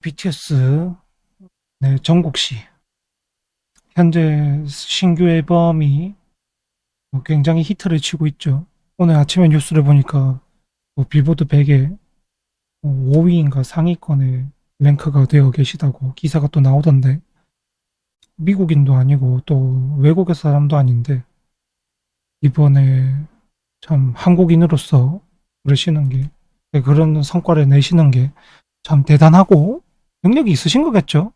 BTS 네, 정국 씨 현재 신규 앨범이 뭐 굉장히 히트를 치고 있죠. 오늘 아침에 뉴스를 보니까 뭐 빌보드 100에 5위인가 상위권에 랭크가 되어 계시다고 기사가 또 나오던데 미국인도 아니고 또 외국의 사람도 아닌데 이번에 참 한국인으로서 그러시는 게 그런 성과를 내시는 게 참 대단하고 능력이 있으신 거겠죠?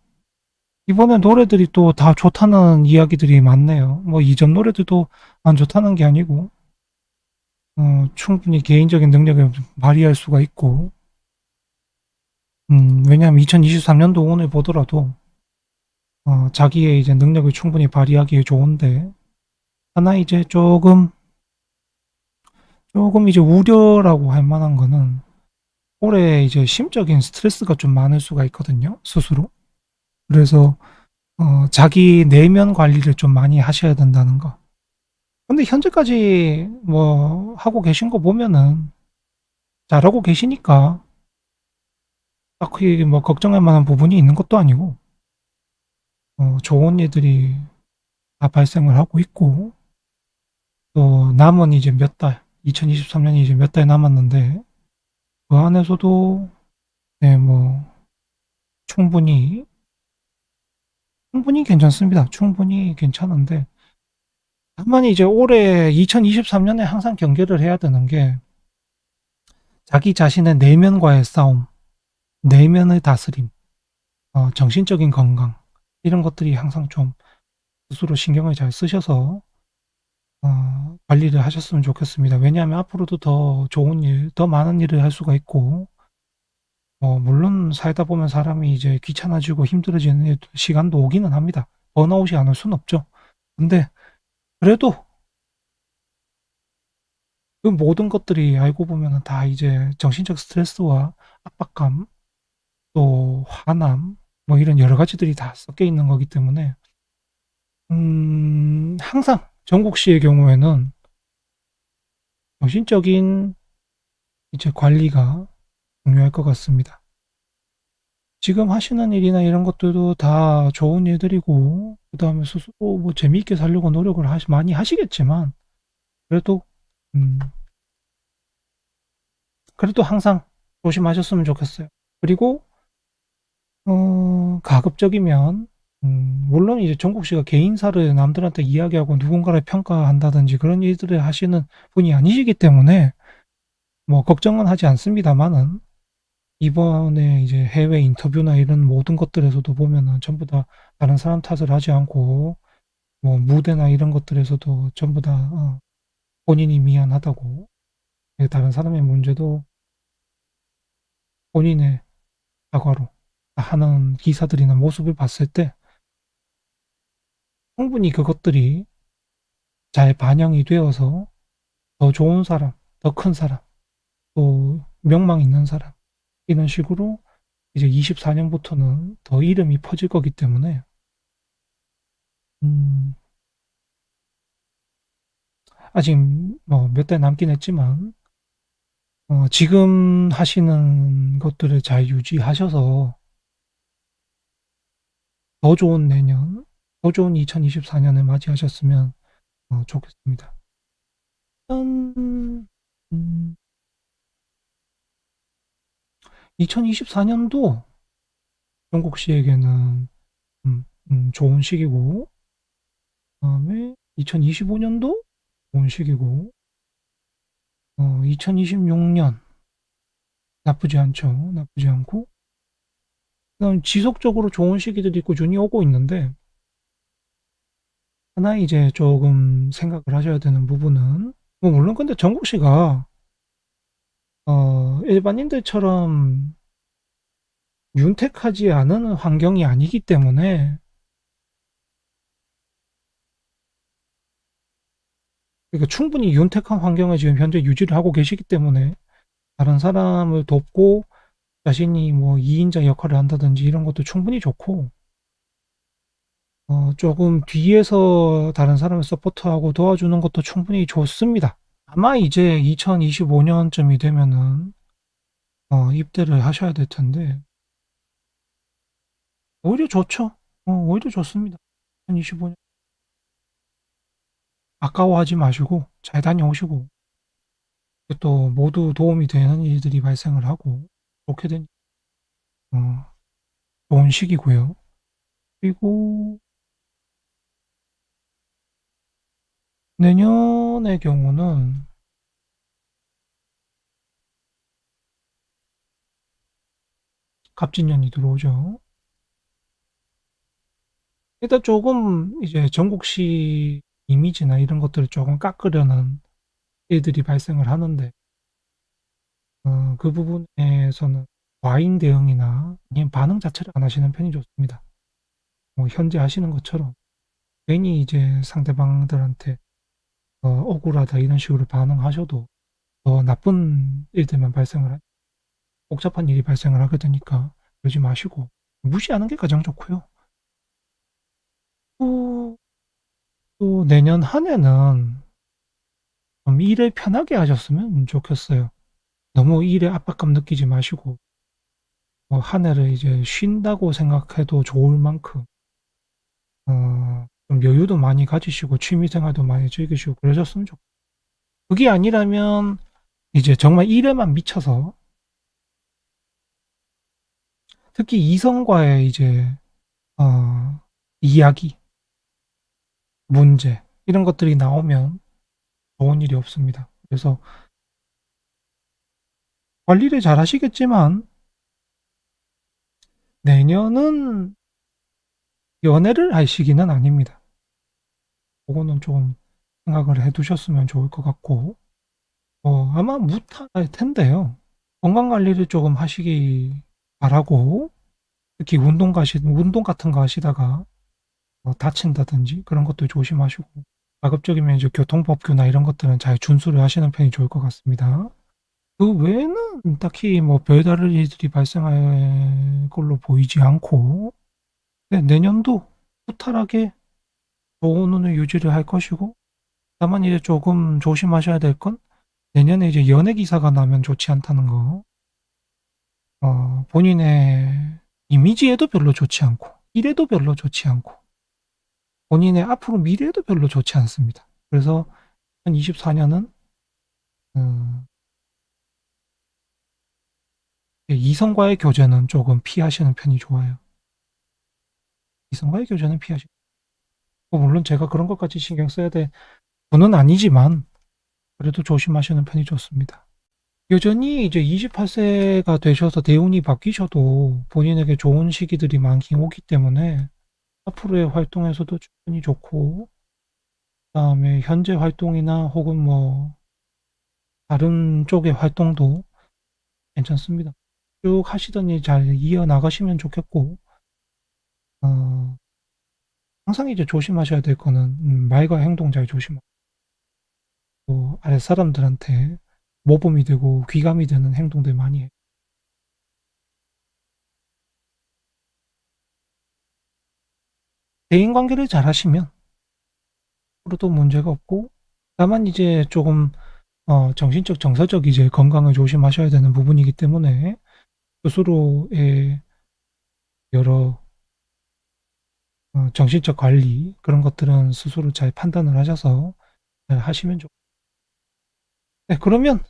이번에 노래들이 또 다 좋다는 이야기들이 많네요. 뭐 이전 노래들도 안 좋다는 게 아니고 어, 충분히 개인적인 능력을 발휘할 수가 있고 음, 왜냐하면 2023년도 오늘 보더라도 어, 자기의 이제 능력을 충분히 발휘하기에 좋은데 하나 이제 조금 조금 이제 우려라고 할 만한 거는 올해 이제 심적인 스트레스가 좀 많을 수가 있거든요, 스스로. 그래서 어, 자기 내면 관리를 좀 많이 하셔야 된다는 거. 근데 현재까지 뭐 하고 계신 거 보면은 잘하고 계시니까 딱히 뭐 걱정할 만한 부분이 있는 것도 아니고 어, 좋은 일들이 다 발생을 하고 있고 또 남은 이제 몇 달, 2023년이 이제 몇 달 남았는데 그 안에서도 네, 뭐 충분히 충분히 괜찮습니다. 충분히 괜찮은데 다만 이제 올해 2023년에 항상 경계를 해야 되는 게 자기 자신의 내면과의 싸움, 내면의 다스림, 어, 정신적인 건강 이런 것들이 항상 좀 스스로 신경을 잘 쓰셔서 어, 관리를 하셨으면 좋겠습니다. 왜냐하면 앞으로도 더 좋은 일, 더 많은 일을 할 수가 있고 뭐 물론 살다 보면 사람이 이제 귀찮아지고 힘들어지는 시간도 오기는 합니다. 번아웃이 안 올 수는 없죠. 근데 그래도 그 모든 것들이 알고 보면 다 이제 정신적 스트레스와 압박감, 또 화남, 뭐 이런 여러 가지들이 다 섞여 있는 거기 때문에 음, 항상 정국 씨의 경우에는 정신적인 이제 관리가 중요할 것 같습니다. 지금 하시는 일이나 이런 것들도 다 좋은 일들이고, 그 다음에 스스로 뭐 재미있게 살려고 노력을 하시, 많이 하시겠지만, 그래도, 음, 그래도 항상 조심하셨으면 좋겠어요. 그리고, 어, 가급적이면, 음, 물론 이제 정국 씨가 개인사를 남들한테 이야기하고 누군가를 평가한다든지 그런 일들을 하시는 분이 아니시기 때문에, 뭐, 걱정은 하지 않습니다만은, 이번에 이제 해외 인터뷰나 이런 모든 것들에서도 보면은 전부 다 다른 사람 탓을 하지 않고 뭐 무대나 이런 것들에서도 전부 다 어, 본인이 미안하다고 예, 다른 사람의 문제도 본인의 사과로 하는 기사들이나 모습을 봤을 때 충분히 그것들이 잘 반영이 되어서 더 좋은 사람, 더 큰 사람, 또 명망 있는 사람 이런 식으로 이제 24년부터는 더 이름이 퍼질 거기 때문에 음, 아직 뭐 몇 달 남긴 했지만 어, 지금 하시는 것들을 잘 유지하셔서 더 좋은 내년, 더 좋은 2024년을 맞이하셨으면 어, 좋겠습니다. 음, 음, 2024년도 영국 씨에게는 음, 음, 좋은 시기고, 다음에 2025년도 좋은 시기고, 어, 2026년 나쁘지 않죠. 나쁘지 않고, 지속적으로 좋은 시기들이 꾸준히 오고 있는데, 하나 이제 조금 생각을 하셔야 되는 부분은, 뭐 물론 근데 정국 씨가 어, 일반인들처럼 윤택하지 않은 환경이 아니기 때문에 그러니까 충분히 윤택한 환경을 지금 현재 유지를 하고 계시기 때문에 다른 사람을 돕고 자신이 뭐 2인자 역할을 한다든지 이런 것도 충분히 좋고 어, 조금 뒤에서 다른 사람을 서포트하고 도와주는 것도 충분히 좋습니다. 아마 이제 2025년쯤이 되면은 어, 입대를 하셔야 될 텐데 오히려 좋죠. 어, 오히려 좋습니다. 2025년. 아까워하지 마시고 잘 다녀오시고 또 모두 도움이 되는 일들이 발생을 하고 좋게 된 어, 좋은 시기고요. 그리고 내년의 경우는 갑진년이 들어오죠. 일단 조금 이제 전국시 이미지나 이런 것들을 조금 깎으려는 일들이 발생을 하는데 어, 그 부분에서는 과잉 대응이나 반응 자체를 안 하시는 편이 좋습니다. 뭐 현재 하시는 것처럼 괜히 이제 상대방들한테 어, 억울하다 이런 식으로 반응하셔도 더 나쁜 일들만 발생을 하, 복잡한 일이 발생을 하게 되니까 그러지 마시고 무시하는 게 가장 좋고요. 또, 또 내년 한 해는 좀 일을 편하게 하셨으면 좋겠어요. 너무 일에 압박감 느끼지 마시고 뭐한 해를 이제 쉰다고 생각해도 좋을 만큼 어, 좀 여유도 많이 가지시고 취미 생활도 많이 즐기시고 그러셨으면 좋겠어요. 그게 아니라면 이제 정말 일에만 미쳐서 특히 이성과의 이제 어, 이야기, 문제 이런 것들이 나오면 좋은 일이 없습니다. 그래서 관리를 잘 하시겠지만 내년은 연애를 할 시기는 아닙니다. 그거는 좀 생각을 해 두셨으면 좋을 것 같고 어, 아마 무탈할 텐데요. 건강 관리를 조금 하시기 바라고 특히 운동 가시 운동 같은 거 하시다가 뭐 다친다든지 그런 것도 조심하시고 가급적이면 이제 교통법규나 이런 것들은 잘 준수를 하시는 편이 좋을 것 같습니다. 그 외에는 딱히 뭐 별다른 일들이 발생할 걸로 보이지 않고 네, 내년도 무탈하게 좋은 운을 유지를 할 것이고 다만 이제 조금 조심하셔야 될 건 내년에 이제 연예 기사가 나면 좋지 않다는 거. 어, 본인의 이미지에도 별로 좋지 않고 일에도 별로 좋지 않고 본인의 앞으로 미래에도 별로 좋지 않습니다. 그래서 2024년은 음, 이성과의 교제는 조금 피하시는 편이 좋아요. 이성과의 교제는 피하시고 뭐 물론 제가 그런 것까지 신경 써야 될 분은 아니지만 그래도 조심하시는 편이 좋습니다. 여전히 이제 28세가 되셔서 대운이 바뀌셔도 본인에게 좋은 시기들이 많긴 오기 때문에 앞으로의 활동에서도 충분히 좋고 그다음에 현재 활동이나 혹은 뭐 다른 쪽의 활동도 괜찮습니다. 쭉 하시던 일 잘 이어나가시면 좋겠고 어, 항상 이제 조심하셔야 될 거는 음, 말과 행동 잘 조심하고 또 아랫사람들한테 모범이 되고 귀감이 되는 행동들 많이 해. 대인 관계를 잘 하시면 앞으로도 문제가 없고 다만 이제 조금 어, 정신적 정서적 이제 건강을 조심하셔야 되는 부분이기 때문에 스스로의 여러 어, 정신적 관리 그런 것들은 스스로 잘 판단을 하셔서 잘 하시면 좋. 네, 그러면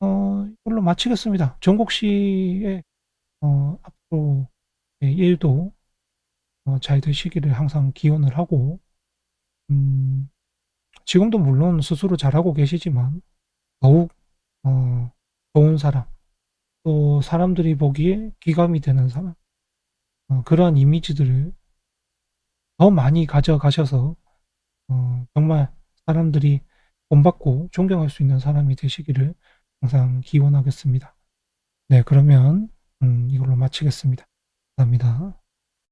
어, 이걸로 마치겠습니다. 정국 씨의 어, 앞으로 일도 어, 잘 되시기를 항상 기원을 하고 음, 지금도 물론 스스로 잘하고 계시지만 더욱 어, 좋은 사람 또 사람들이 보기에 기감이 되는 사람 어, 그러한 이미지들을 더 많이 가져가셔서 어, 정말 사람들이 본받고 존경할 수 있는 사람이 되시기를 항상 기원하겠습니다. 네, 그러면 음, 이걸로 마치겠습니다. 감사합니다.